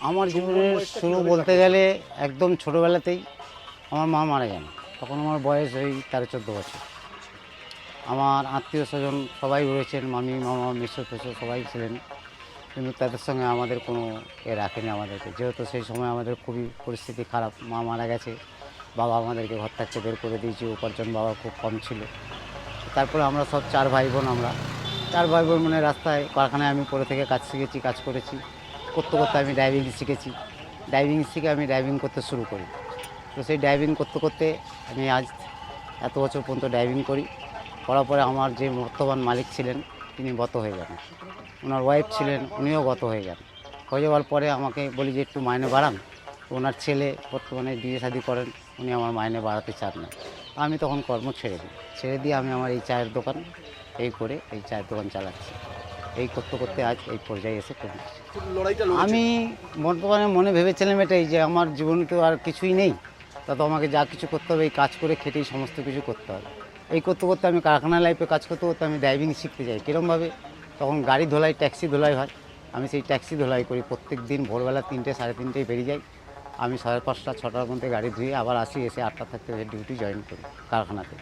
আমার জীবনের শুরু বলতে গেলে একদম ছোটোবেলাতেই আমার মা মারা যান। তখন আমার বয়স ওই তেরো চোদ্দ বছর। আমার আত্মীয় স্বজন সবাই রয়েছেন, মামি, মামা মিশ্র ফেসো সবাই ছিলেন। কিন্তু তাদের সঙ্গে আমাদের কোনো এ রাখেনি আমাদেরকে। যেহেতু সেই সময় আমাদের খুবই পরিস্থিতি খারাপ, মা মারা গেছে। বাবা আমাদেরকে ঘর থাকতে বের করে দিয়েছে, উপার্জন বাবা খুব কম ছিল। তারপরে আমরা সব চার ভাই বোন আমরা। চার ভাই বোন মানে রাস্তায়, কারখানায় আমি পড়ে থেকে কাজ শিখেছি, কাজ করেছি। করতে করতে আমি ড্রাইভিং শিখেছি। ড্রাইভিং শিখে আমি ড্রাইভিং করতে শুরু করি। তো সেই ড্রাইভিং করতে করতে আমি আজ এত বছর পর্যন্ত ড্রাইভিং করি। করার পরে আমার যে বর্তমান মালিক ছিলেন, তিনি গত হয়ে যান। ওনার ওয়াইফ ছিলেন, উনিও গত হয়ে যান। হয়ে যাওয়ার পরে আমাকে বলি যে, একটু মাইনে বাড়ান। ওনার ছেলে বর্তমানে বিয়ে শাদি করেন। উনি আমার মাইনে বাড়াতে চান না। আমি তখন কর্ম ছেড়ে দিই। ছেড়ে দিয়ে আমি আমার এই চায়ের দোকান এই করে এই চায়ের দোকান চালাচ্ছি। এই করতে করতে আজ এই পর্যায়ে এসে পৌঁছেছি আমি বর্তমানে মনে ভেবেছিলাম এটাই যে আমার জীবনে তো আর কিছুই নেই। তা তো আমাকে যা কিছু করতে হবে এই কাজ করে খেটেই সমস্ত কিছু করতে হবে। এই করতে করতে আমি কারখানা লাইফে কাজ করতে করতে আমি ড্রাইভিং শিখতে যাই। কীরমভাবে তখন গাড়ি ধোলাই ট্যাক্সি ধোলাই হয়। আমি সেই ট্যাক্সি ধোলাই করি। প্রত্যেক দিন ভোরবেলা তিনটে সাড়ে তিনটেয় বেরিয়ে যাই। আমি সাড়ে পাঁচটা, ছটার মধ্যে গাড়ি ধুয়ে আবার আসি, এসে আটটা থাকতে ডিউটি জয়েন করি কারখানাতে।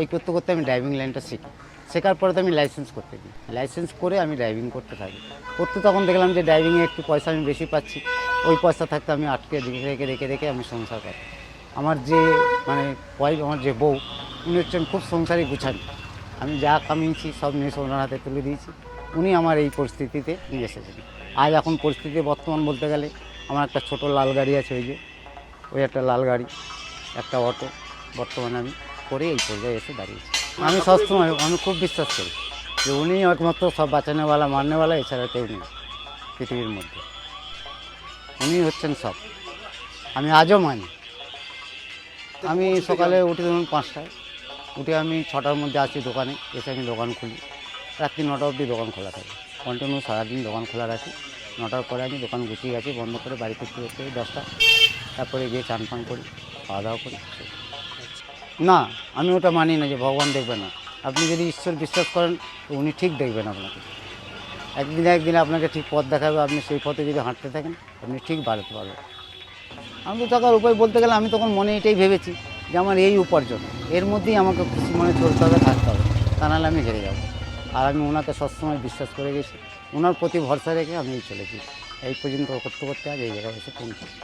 এই করতে করতে আমি ড্রাইভিং লাইনটা শিখি। শেখার পরে তো আমি লাইসেন্স করতে দিই। লাইসেন্স করে আমি ড্রাইভিং করতে থাকি। করতে তখন দেখলাম যে ড্রাইভিংয়ে একটু পয়সা আমি বেশি পাচ্ছি। ওই পয়সা থাকতে আমি আটকে রেখে রেখে রেখে রেখে আমি সংসার করি। আমার যে মানে ওয়াইফ আমার যে বউ, উনি হচ্ছেন খুব সংসারী গুছান। আমি যা কামিয়েছি সব নিয়ে ওনার হাতে তুলে দিয়েছি। উনি আমার এই পরিস্থিতিতে নিয়ে এসেছেন। আজ এখন পরিস্থিতি বর্তমান বলতে গেলে আমার একটা ছোট লাল গাড়ি আছে ওই যে, ওই একটা লাল গাড়ি, একটা অটো। বর্তমানে আমি করে এই পর্যায়ে এসে দাঁড়িয়েছি। আমি সবসময়, আমি খুব বিশ্বাস করি যে উনি একমাত্র সব বাঁচানোওয়ালা, মারনেওয়ালা, এছাড়া কেউ নেই পৃথিবীর মধ্যে। উনি হচ্ছেন সব। আমি আজও মানি। আমি সকালে উঠে ধরুন পাঁচটায়, উঠে আমি ছটার মধ্যে আসি দোকানে, এসে আমি দোকান খুলি। রাত্রি নটা অবধি দোকান খোলা থাকে। কন্টিনিউ সারাদিন দোকান খোলা রাখি। নটার পরে আমি দোকান গুছিয়ে গেছি, বন্ধ করে বাড়িতে ফিরে ফিরে দশটা। তারপরে গিয়ে চান পান করি, খাওয়া দাওয়া করি। না, আমি ওটা মানি না যে ভগবান দেখবে না। আপনি যদি ঈশ্বর বিশ্বাস করেন উনি ঠিক দেখবেন আপনাকে। একদিন একদিন আপনাকে ঠিক পথ দেখাবে, আপনি সেই পথে যদি হাঁটতে থাকেন, আপনি ঠিক বাড়াতে পারবেন। আমি তো থাকার উপায় বলতে গেলে আমি তখন মনে এটাই ভেবেছি যে আমার এই উপার্জন, এর মধ্যেই আমাকে খুশি মনে চলতে হবে, থাকতে হবে। তা নাহলে আমি হেরে যাব। আর আমি ওনাকে সবসময় বিশ্বাস করে গেছি। ওনার প্রতি ভরসা রেখে আমি চলেছি। এই পর্যন্ত করতে করতে আজ এই জায়গায় এসে পৌঁছেছি।